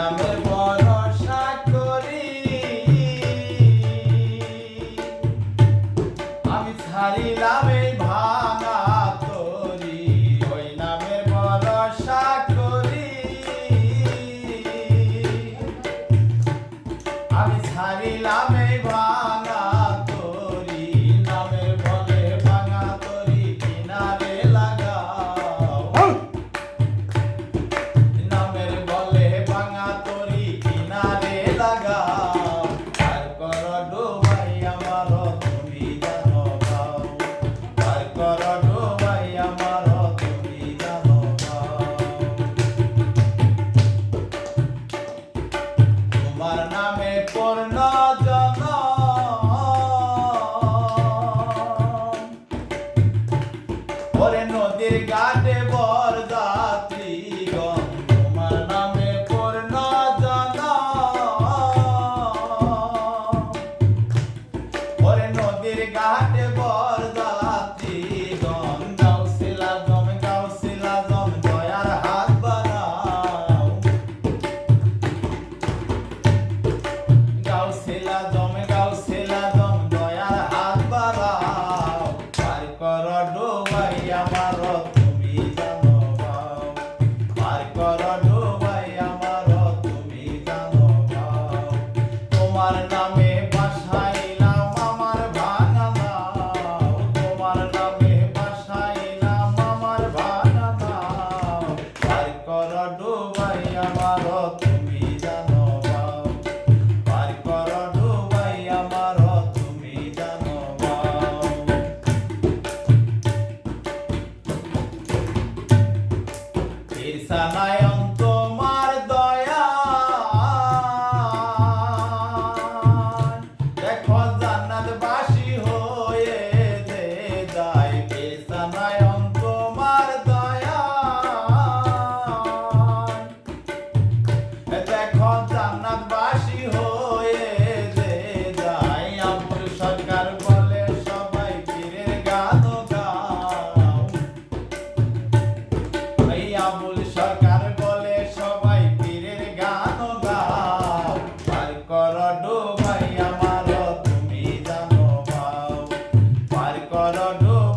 নামে আমি ছাড়িলাম আমার নামে পূর্ণ জন ওরে নদীর ঘাটে বর যাত্রী তোমার নামে পূর্ণ জন ওরে নদীর ঘাটে বর Isa Mayang know.